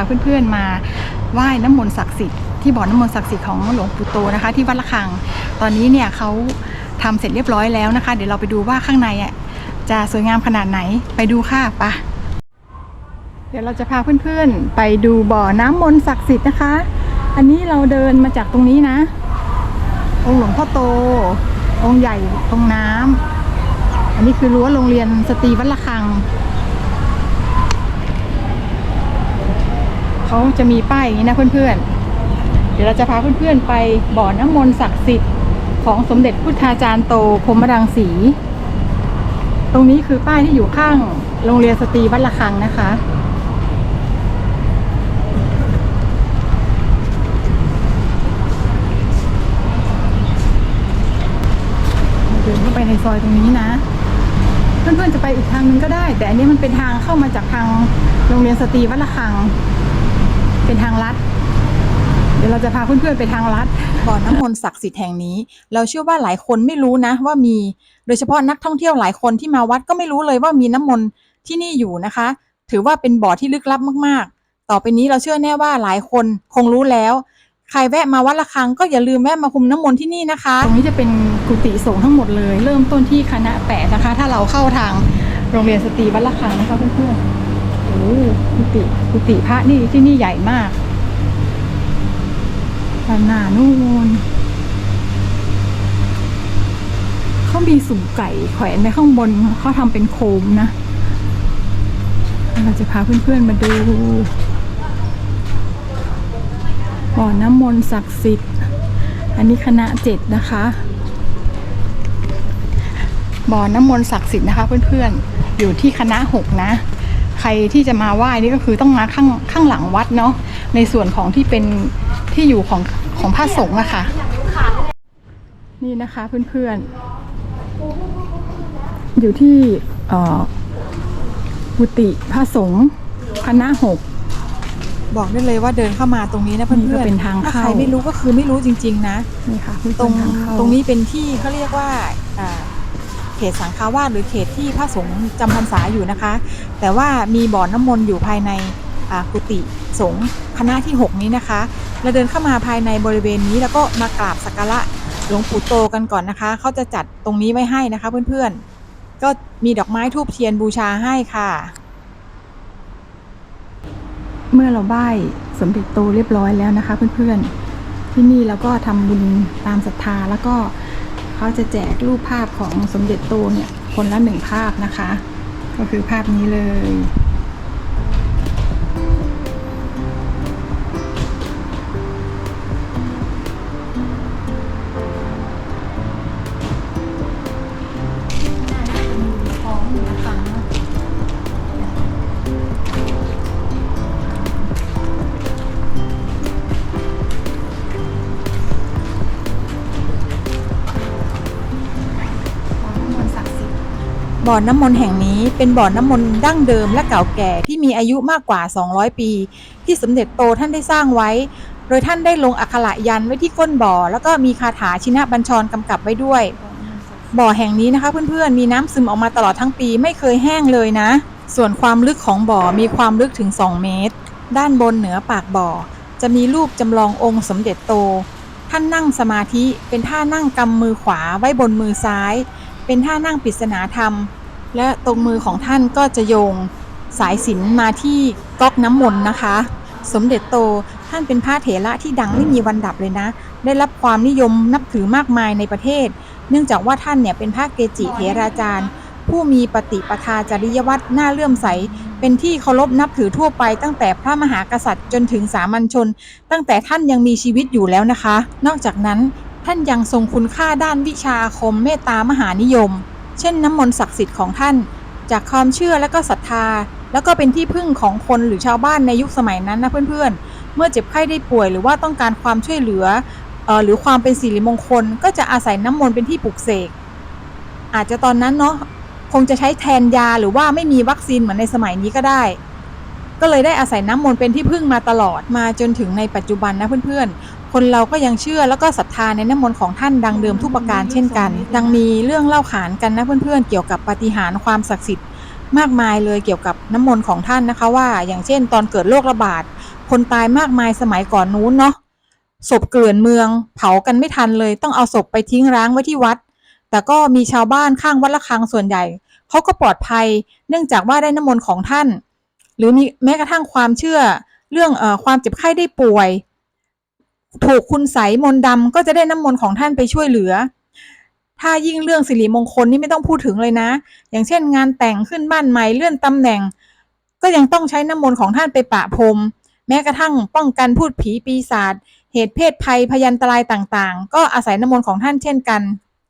าเพื่อนๆมาไหว้น้ำมนต์ศักดิ์สิทธิ์ที่บ่อน้ำมนต์ศักดิ์สิทธิ์ของหลวงปู่โตนะคะ ที่วัดละคัง ตอนนี้เนี่ยเขาทำเสร็จเรียบร้อยแล้วนะคะ เดี๋ยวเราไปดูว่าข้างในอะจะสวยงามขนาดไหนไปดูค่ะปะเดี๋ยวเราจะพาเพื่อนๆ ไปดูบ่อน้ำมนต์ศักดิ์สิทธิ์นะคะ อันนี้เราเดินมาจากตรงนี้นะ องค์หลวงพ่อโต องค์ใหญ่ตรงน้ำอันนี้คือรั้วโรงเรียนสตรีวัดละคัง เขาจะมีป้ายอย่างนี้นะเพื่อนๆ เดี๋ยวเราจะพาเพื่อนๆไปบ่อน้ำมนต์ศักดิ์สิทธิ์ของสมเด็จพุทธาจารย์โตพรมรังสี ตรงนี้คือป้ายที่อยู่ข้างโรงเรียนสตรีวัดละคังนะคะ เดินเข้าไปในซอยตรงนี้นะ เพื่อนๆจะไปอีกทางนึงก็ได้ แต่อันนี้มันเป็นทางเข้ามาจากทางโรงเรียนสตรีวัดละคัง เป็นทางลัด เดี๋ยวเราจะพาเพื่อนๆไปทางลัดบ่อน้ำมนต์ศักดิ์สิทธิ์แห่งนี้ เราเชื่อว่าหลายคนไม่รู้นะว่ามี โดยเฉพาะนักท่องเที่ยวหลายคนที่มาวัดก็ไม่รู้เลยว่ามีน้ำมนต์ที่นี่อยู่นะคะ ถือว่าเป็นบ่อที่ลึกลับมากๆ ต่อไปนี้เราเชื่อแน่ว่าหลายคนคงรู้แล้ว ใครแวะมาวัดละคังก็อย่าลืมแวะมาคุมน้ำมนต์ที่นี่นะคะ ตรงนี้จะเป็นกุฏิสงฆ์ทั้งหมดเลย เริ่มต้นที่คณะแปดนะคะ ถ้าเราเข้าทางโรงเรียนสตรีวัดละคังนะคะเพื่อนๆ โอ้กุฏิกุฏิพระนี่ที่นี่ใหญ่มากด้านหน้านู่นเขามีสุ่มไก่แขวนไว้ข้างบนเขาทำเป็นโคมนะ เราจะพาเพื่อนๆมาดูบ่อน้ำมนต์ศักดิ์สิทธิ์ อันนี้คณะเจ็ดนะคะบ่อน้ำมนต์ศักดิ์สิทธิ์นะคะเพื่อนๆ อยู่ที่คณะหกนะ ใครที่จะมาไหว้นี่ก็คือต้องมาข้างข้างหลังวัดเนาะในส่วนของที่เป็นที่อยู่ของของพระสงฆ์อะค่ะ นี่นะคะเพื่อนๆ อยู่ที่เอ่อกุฏิพระสงฆ์คณะหกบอกได้เลยว่าเดินเข้ามาตรงนี้นะเพื่นี่ก็อนๆเป็นทางถ้าเข้าใครไม่รู้ก็คือไม่รู้จริง ๆ นะนี่ค่ะเพื่อนๆตรงทาเข้าตรงนี้เป็นที่เขาเรียกว่าอ่า เขตสังฆาวาสหรือเขตที่พระสงฆ์จำพรรษาอยู่นะคะ แต่ว่ามีบ่อน้ำมนต์อยู่ภายในกุฏิสงฆ์คณะที่ 6 นี้นะคะ เราเดินเข้ามาภายในบริเวณนี้แล้วก็มากราบสักการะหลวงปู่โตกันก่อนนะคะ เขาจะจัดตรงนี้ไว้ให้นะคะเพื่อนๆ ก็มีดอกไม้ทูบเทียนบูชาให้ค่ะ เมื่อเราไหว้สมเด็จโตเรียบร้อยแล้วนะคะเพื่อนๆ ที่นี่เราก็ทำบุญตามศรัทธาแล้วก็ เขาจะแจกรูปภาพของสมเด็จโตเนี่ยคนละหนึ่งภาพนะคะ ก็คือภาพนี้เลย บ่อน้ำมนต์แห่งนี้เป็นบ่อน้ำมนต์ดั้งเดิมและเก่าแก่ที่มีอายุมากกว่า 200 ปี ที่สมเด็จโตท่านได้สร้างไว้ โดยท่านได้ลงอักขระยันไว้ที่ก้นบ่อ แล้วก็มีคาถาชินะบัญชรกำกับไว้ด้วย บ่อแห่งนี้นะคะเพื่อนๆมีน้ำซึมออกมาตลอดทั้งปีไม่เคยแห้งเลยนะ ส่วนความลึกของบ่อมีความลึกถึง 2 เมตร ด้านบนเหนือปากบ่อ จะมีรูปจำลององค์สมเด็จโต ท่านนั่งสมาธิเป็นท่านั่งกำมือขวาไว้บนมือซ้ายเป็นท่านั่งปริศนาธรรม และตรงมือของท่านก็จะโยงสายสินมาที่ก๊อกน้ำมนต์นะคะ สมเด็จโตท่านเป็นพระเถระที่ดังไม่มีวันดับเลยนะ ได้รับความนิยมนับถือมากมายในประเทศ เนื่องจากว่าท่านเนี่ยเป็นพระเกจิเถราจารย์ ผู้มีปฏิปทาจริยวัตรน่าเลื่อมใส เป็นที่เคารพนับถือทั่วไป ตั้งแต่พระมหากษัตริย์จนถึงสามัญชน ตั้งแต่ท่านยังมีชีวิตอยู่แล้วนะคะ นอกจากนั้นท่านยังทรงคุณค่าด้านวิชาคมเมตตามหานิยม เช่นน้ำมนต์ศักดิ์สิทธิ์ของท่าน จากความเชื่อและก็ศรัทธา แล้วก็เป็นที่พึ่งของคนหรือชาวบ้านในยุคสมัยนั้นนะเพื่อนๆ เมื่อเจ็บไข้ได้ป่วยหรือว่าต้องการความช่วยเหลืออหรือความเป็นสิริมงคล ก็จะอาศัยน้ำมนต์เป็นที่ปลุกเสก อาจจะตอนนั้นเนาะคงจะใช้แทนยาหรือว่าไม่มีวัคซีนเหมือนในสมัยนี้ก็ได้ ก็เลยได้อาศัยน้ำมนต์เป็นที่พึ่งมาตลอดมาจนถึงในปัจจุบันนะเพื่อนๆ คนเราก็ยังเชื่อแล้วก็ศรัทธาในน้ำมนต์ของท่านดังเดิมทุกประการเช่นกันดังมีเรื่องเล่าขานกันนะเพื่อนๆเกี่ยวกับปาฏิหาริย์ความศักดิ์สิทธิ์มากมายเลยเกี่ยวกับน้ำมนต์ของท่านนะคะว่า อย่างเช่น ตอนเกิดโรคระบาดคนตายมากมายสมัยก่อนนู้นเนาะศพเกลื่อนเมือง เผากันไม่ทันเลย ต้องเอาศพไปทิ้งร้างไว้ที่วัด แต่ก็มีชาวบ้านข้างวัดละคังส่วนใหญ่เขาก็ปลอดภัย เนื่องจากว่าได้น้ำมนต์ของท่าน หรือมีแม้กระทั่งความเชื่อเรื่องอความเจ็บไข้ได้ป่วย ถูกคุณใสมนดำก็จะได้น้ำมนต์ของท่านไปช่วยเหลือ ถ้ายิ่งเรื่องสิริมงคลนี่ไม่ต้องพูดถึงเลยนะ อย่างเช่น งานแต่งขึ้นบ้านใหม่เลื่อนตำแหน่ง ก็ยังต้องใช้น้ำมนต์ของท่านไปปะพรม แม้กระทั่งป้องกันพูดผีปีศาจเหตุเพศภัยพยันตรายต่างๆ ก็อาศัยน้ำมนต์ของท่านเช่นกัน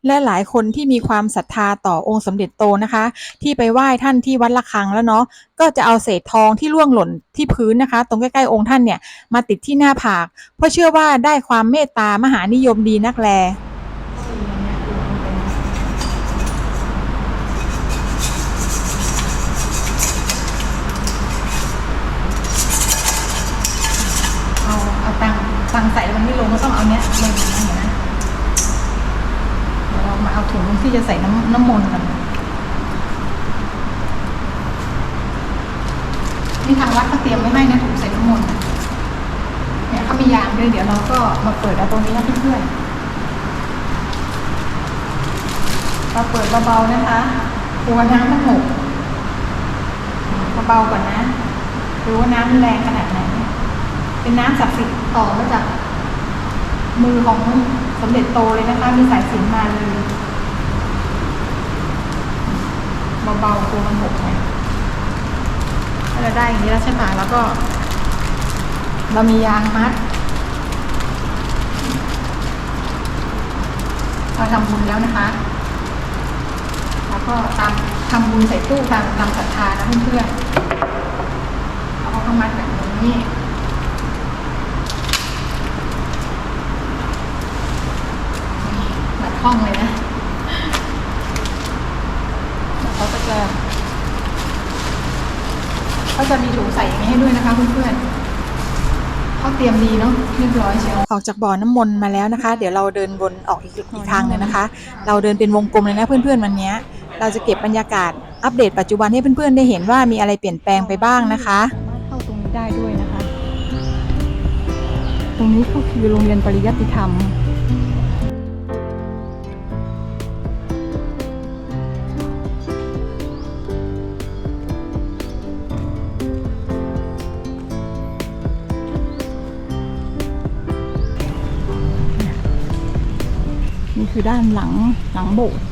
และหลายคนที่มีความศรัทธาต่อองค์สมเด็จโตนะคะ ที่ไปไหว้ท่านที่วัดละคังแล้วเนาะก็จะเอาเศษทองที่ร่วงหล่นที่พื้นนะคะ ตรงใกล้ๆองค์ท่านเนี่ยมาติดที่หน้าผาก เพราะเชื่อว่าได้ความเมตตามหานิยมดีนักแลเอาเอาตังตังใส่แล้วมันไม่ลงก็ต้องเอาเนี้ยลงอย่างนี้นะ เดี๋ยวเรามาเอาถุงที่จะใส่น้ำน้ำมนต์กันนี่ทางวัดเขาเตรียมไว้ให้นะถุงใส่น้ำมนต์เนี่ยเขามียางด้วยเดี๋ยวเราก็มาเปิดเอาตรงนี้นะเพื่อนๆเราเปิดเบาๆนะคะกลัวน้ำมันหกเบาๆก่อนนะดูว่าน้ำมันแรงขนาดไหน เป็นน้ำศักดิ์สิทธิ์ต่อมาจากมือของสมเด็จโตเลยนะคะ มีสายสินมาเลย เบาๆตัวมันหกเนี่ยถ้าเราได้อย่างนี้แล้วใช่ไหมแล้วก็ เรามียางมัดเราทำบุญแล้วนะคะ แล้วก็ตามทำบุญใส่ตู้ตามตามศรัทธานะเพื่อนๆแล้วก็มัดแบบนี้ หลัดห้องเลยนะแล้วเขาก็จะเขาจะมีถุงใส่อย่างนี้ให้ด้วยนะคะเพื่อนๆเขาเตรียมดีเนาะเรียบร้อยเชียวออกจากบ่อน้ำมนต์มาแล้วนะคะ เดี๋ยวเราเดินวนออกอีกอีกทางหนึ่งนะคะ เราเดินเป็นวงกลมเลยนะเพื่อนๆวันเนี้ย เราจะเก็บบรรยากาศอัปเดตปัจจุบันให้เพื่อนๆได้เห็นว่ามีอะไรเปลี่ยนแปลงไปบ้างนะคะ สามารถเข้าตรงนี้ได้ด้วยนะคะ ตรงนี้ก็คือโรงเรียนปริยัติธรรม นี่คือด้านหลังหลังโบสถ์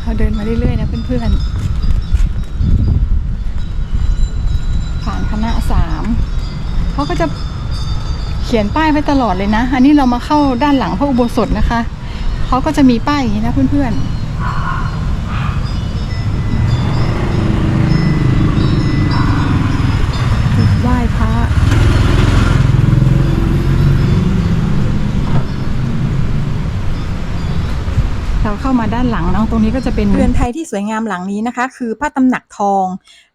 เราเดินมาเรื่อยๆนะเพื่อนๆ ผ่านคณะสามเขาก็จะเขียนป้ายไว้ตลอดเลยนะ อันนี้เรามาเข้าด้านหลังพระอุโบสถนะคะ เขาก็จะมีป้ายอย่างนี้นะเพื่อนๆจุดไหว้พระ เราเข้ามาด้านหลังเนาะตรงนี้ก็จะเป็นเรือนไทยที่สวยงามหลังนี้นะคะ คือพระตำหนักทอง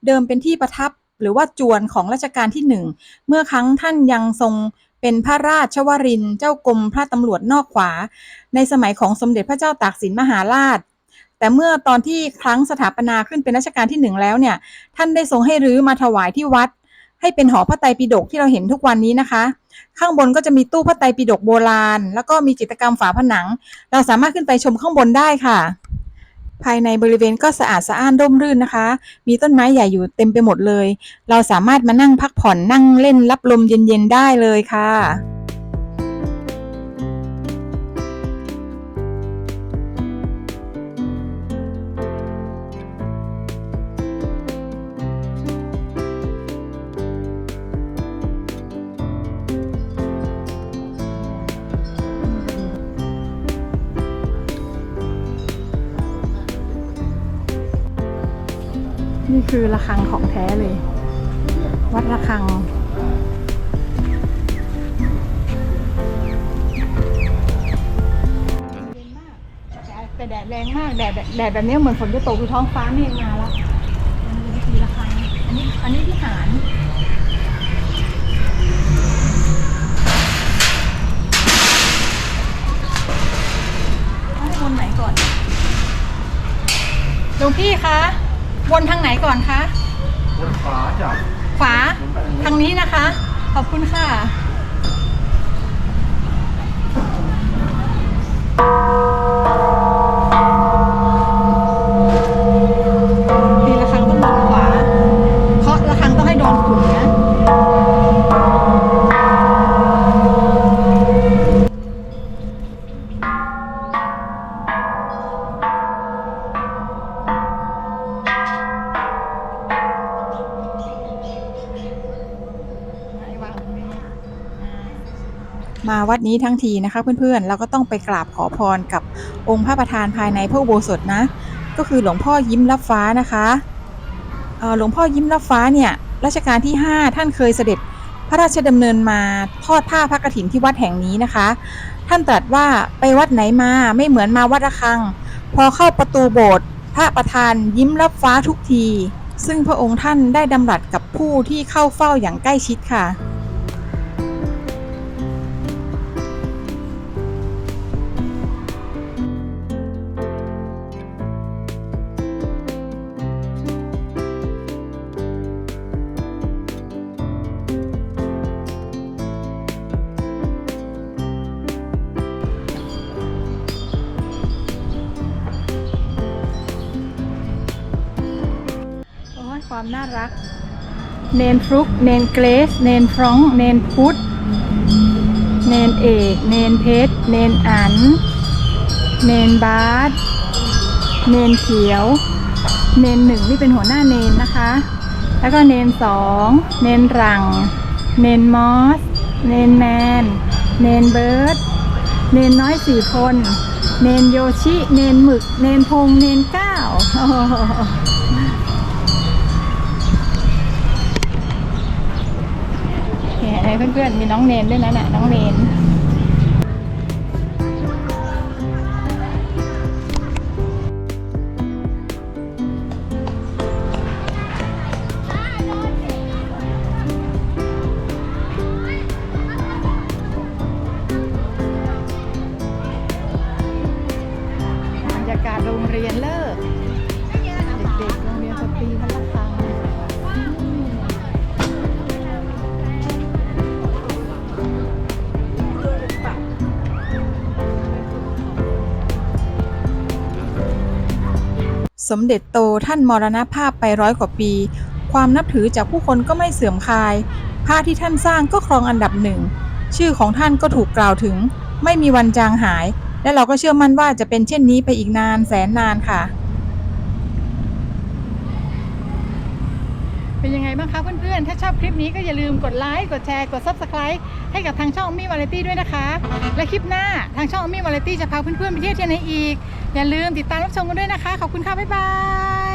เดิมเป็นที่ประทับหรือว่าจวนของรัชกาลที่หนึ่งเมื่อครั้งท่านยังทรงเป็นพระราชวรินเจ้ากรมพระตำรวจนอกขวา ในสมัยของสมเด็จพระเจ้าตากสินมหาราช แต่เมื่อตอนที่ครั้งสถาปนาขึ้นเป็นรัชกาลที่หนึ่งแล้วเนี่ย ท่านได้ทรงให้รื้อมาถวายที่วัด ให้เป็นหอพระไตรปิฎกที่เราเห็นทุกวันนี้นะคะ ข้างบนก็จะมีตู้พระไตรปิฎกโบราณ แล้วก็มีจิตรกรรมฝาผนัง เราสามารถขึ้นไปชมข้างบนได้ค่ะ ภายในบริเวณก็สะอาดสะอ้านร่มรื่นนะคะ มีต้นไม้ใหญ่อยู่เต็มไปหมดเลย เราสามารถมานั่งพักผ่อนนั่งเล่นรับลมเย็นๆได้เลยค่ะ ระคังแต่แดดแรงมากแดดแดดแบบนี้เหมือนฝนจะตกอยู่ท้องฟ้าเมฆมาแล้วมันเป็นทีละคังอันนี้อันนี้ที่หารวนไหนก่อนหลวงพี่คะวนทางไหนก่อนคะวนขวาจ้ะ ขวาทางนี้นะคะ ขอบคุณค่ะ มาวัดนี้ทั้งทีนะคะเพื่อนๆ เราก็ต้องไปกราบขอพรกับองค์พระประธานภายในพระอุโบสถนะ ก็คือหลวงพ่อยิ้มรับฟ้านะคะเออหลวงพ่อยิ้มรับฟ้าเนี่ยรัชกาลที่ 5 ท่านเคยเสด็จพระราชดำเนินมาทอดผ้าพระกฐินที่วัดแห่งนี้นะคะ ท่านตรัสว่าไปวัดไหนมาไม่เหมือนมาวัดระฆัง พอเข้าประตูโบสถ์พระประธานยิ้มรับฟ้าทุกที ซึ่งพระองค์ท่านได้ดำรัสกับผู้ที่เข้าเฝ้าอย่างใกล้ชิดค่ะ ความน่ารัก เนนฟลุก เนนเกรส เนนฟรอง เนนพุทธเนนเอก เนนเพชร เนนอัน เนนบาสเนนเขียว เนนหนึ่งนี่เป็นหัวหน้าเนนนะคะ แล้วก็เนนสอง เนนรัง เนนมอส เนนแมน เนนเบิร์ด เนนน้อยสี่คน เนนโยชิ เนนหมึก เนนพง เนนเก้า เพื่อนๆ มีน้องเนนด้วยนะน่ะน้องเนน สมเด็จโตท่านมรณภาพไปร้อยกว่าปี ความนับถือจากผู้คนก็ไม่เสื่อมคลาย พระที่ท่านสร้างก็ครองอันดับหนึ่ง ชื่อของท่านก็ถูกกล่าวถึง ไม่มีวันจางหาย และเราก็เชื่อมั่นว่าจะเป็นเช่นนี้ไปอีกนานแสนนานค่ะ เป็นยังไงบ้างคะเพื่อนๆ ถ้าชอบคลิปนี้ก็อย่าลืมกดไลค์ กดแชร์ กด Subscribe ให้กับทางช่องมี่วาไรตี้ด้วยนะคะ และคลิปหน้าทางช่องมี่วาไรตี้จะพาเพื่อนๆไปเที่ยวที่ไหนอีก อย่าลืมติดตามรับชมกันด้วยนะคะ ขอบคุณค่ะ บ๊ายบาย